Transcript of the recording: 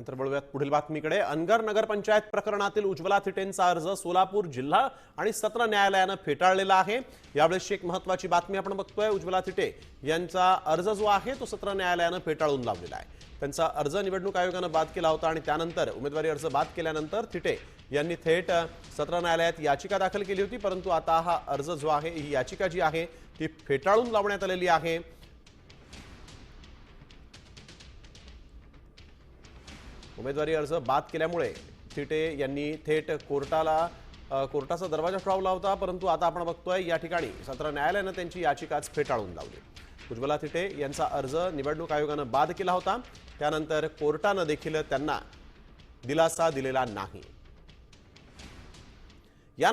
त्यानंतर वळूयात पुढील बातमीकडे. अनगर नगरपंचायत प्रकरणातील उज्ज्वला थिटेंचा अर्ज सोलापूर जिल्हा आणि सत्र न्यायालयानं फेटाळलेला आहे. यावेळेसची एक महत्वाची बातमी आपण बघतोय. उज्ज्वला थिटे यांचा अर्ज जो आहे तो सत्र न्यायालयानं फेटाळून लावलेला आहे. त्यांचा अर्ज निवडणूक आयोगानं बाद केला होता आणि त्यानंतर उमेदवारी अर्ज बाद केल्यानंतर थिटे यांनी थेट सत्र न्यायालयात याचिका दाखल केली होती. परंतु आता हा अर्ज जो आहे ही याचिका जी आहे ती फेटाळून लावण्यात आलेली आहे. उमेदवारी अर्ज बाद केल्यामुळे थिटे यांनी थेट कोर्टाला कोर्टाचा दरवाजा ठोठावला होता. परंतु आता आपण बघतोय या ठिकाणी सत्र न्यायालयानं त्यांची याचिकाच फेटाळून लावली. उज्ज्वला थिटे यांचा अर्ज निवडणूक आयोगानं बाद केला होता. त्यानंतर कोर्टानं देखील त्यांना दिलासा दिलेला नाही. या